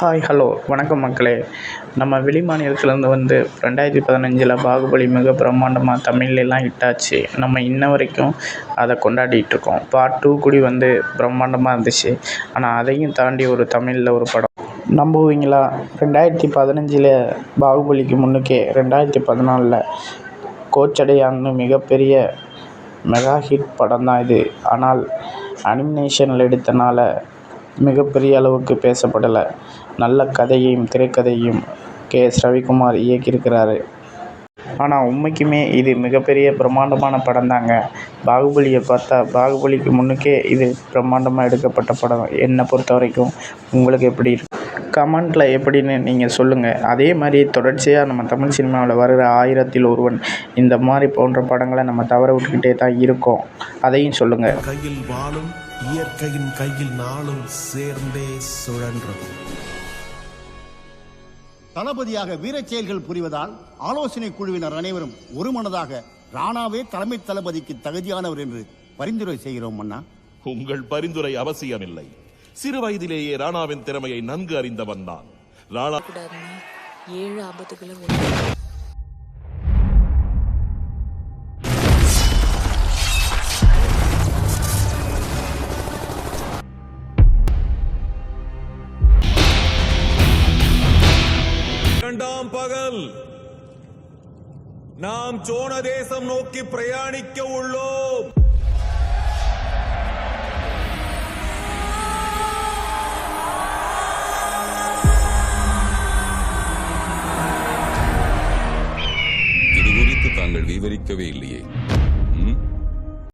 Hi hello வணக்கம் மக்களே. நம்ம வெளி மாநிலத்துலேருந்து வந்து ரெண்டாயிரத்தி பதினஞ்சில் பாகுபலி மிக பிரம்மாண்டமாக தமிழ்லலாம் ஹிட் ஆச்சு நம்ம இன்ன வரைக்கும் அதை கொண்டாடிட்டு இருக்கோம். பார்ட் டூ கூடி வந்து பிரம்மாண்டமாக இருந்துச்சு. ஆனால் அதையும் தாண்டி ஒரு தமிழில் ஒரு படம். நம்புவீங்களா? ரெண்டாயிரத்தி பதினஞ்சில் பாகுபலிக்கு முன்னுக்கே ரெண்டாயிரத்தி பதினாலில் கோச்சடையான்னு மிகப்பெரிய மெகா ஹிட் படம் தான் இது. ஆனால் அனிமேஷனில் எடுத்தனால மிகப்பெரிய அளவுக்கு பேசப்படலை. நல்ல கதையையும் திரைக்கதையும் கே. எஸ் ரவிக்குமார் இயக்கியிருக்கிறாரு. ஆனால் உண்மைக்குமே இது மிகப்பெரிய பிரம்மாண்டமான படம் தாங்க பாகுபலியை பார்த்தா பாகுபலிக்கு முன்னுக்கே இது பிரம்மாண்டமாக எடுக்கப்பட்ட படம். என்னை பொறுத்த வரைக்கும் உங்களுக்கு எப்படி இருக்கும் கமெண்ட்டில் எப்படின்னு நீங்கள் சொல்லுங்கள் அதே மாதிரி தொடர்ச்சியாக நம்ம தமிழ் சினிமாவில் வருகிற ஆயிரத்தில் ஒருவன் இந்த மாதிரி போன்ற படங்களை நம்ம தவற விட்டுக்கிட்டே தான் இருக்கோம். அதையும் சொல்லுங்கள் கையில் வாழும் இயற்கையின் கையில் நாளும் சேர்ந்தே சுழன்றது. தளபதியாக வீரச் செயல்கள் புரிவதால் ஆலோசனை குழுவினர் அனைவரும் ஒருமனதாக ராணாவே தலைமை தளபதிக்கு தகுதியானவர் என்று பரிந்துரை செய்கிறோம் அண்ணா. உங்கள் பரிந்துரை அவசியமில்லை. சிறு வயதிலேயே ராணாவின் திறமையை நன்கு அறிந்தவன் நான் ராணா ஏழு ஆபத்துகளை இரண்டாம் பகல். நாம் சோழ தேசம் நோக்கி பிரயாணிக்க உள்ளோம். நாங்கள் விவரிக்கவே இல்லையே.